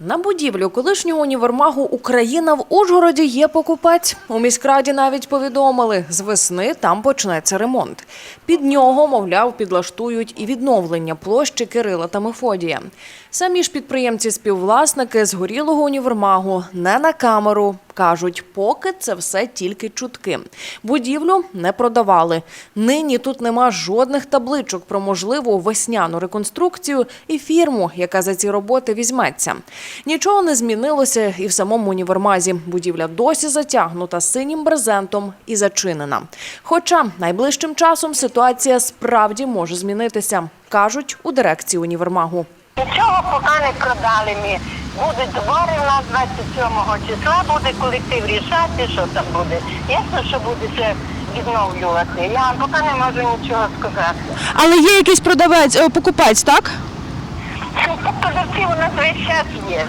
На будівлю колишнього універмагу Україна в Ужгороді є покупець. У міськраді навіть повідомили, з весни там почнеться ремонт. Під нього, мовляв, підлаштують і відновлення площі Кирила та Мефодія. Самі ж підприємці-співвласники згорілого універмагу не на камеру. Кажуть, поки це все тільки чутки. Будівлю не продавали. Нині тут нема жодних табличок про можливу весняну реконструкцію і фірму, яка за ці роботи візьметься. Нічого не змінилося і в самому універмазі. Будівля досі затягнута синім брезентом і зачинена. Хоча найближчим часом ситуація справді може змінитися, кажуть у дирекції універмагу. Нічого поки не продали ми. Будуть збори у нас 27 числа, буде колектив рішати, що там буде. Ясно, що буде все відновлювати. Я поки не можу нічого сказати. Але є якийсь продавець, е, покупець, так? Продавці у нас весь час є.